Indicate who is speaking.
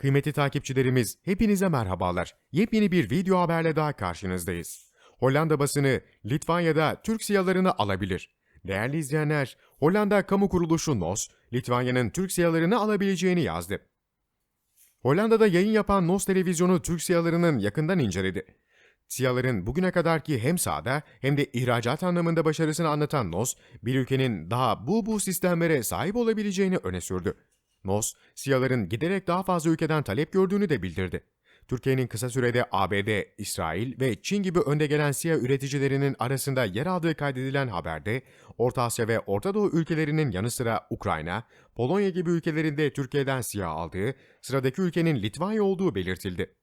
Speaker 1: Kıymetli takipçilerimiz, hepinize merhabalar. Yepyeni bir video haberle daha karşınızdayız. Hollanda basını Litvanya'da Türk siyalarını alabilir. Değerli izleyenler, Hollanda kamu kuruluşu NOS, Litvanya'nın Türk siyalarını alabileceğini yazdı. Hollanda'da yayın yapan NOS televizyonu Türk siyalarının yakından inceledi. Siyaların bugüne kadarki hem sahada hem de ihracat anlamında başarısını anlatan NOS, bir ülkenin daha bu bu sistemlere sahip olabileceğini öne sürdü. NOS, siyaların giderek daha fazla ülkeden talep gördüğünü de bildirdi. Türkiye'nin kısa sürede ABD, İsrail ve Çin gibi önde gelen siyah üreticilerinin arasında yer aldığı kaydedilen haberde, Orta Asya ve Orta Doğu ülkelerinin yanı sıra Ukrayna, Polonya gibi ülkelerinde Türkiye'den siyah aldığı, sıradaki ülkenin Litvanya olduğu belirtildi.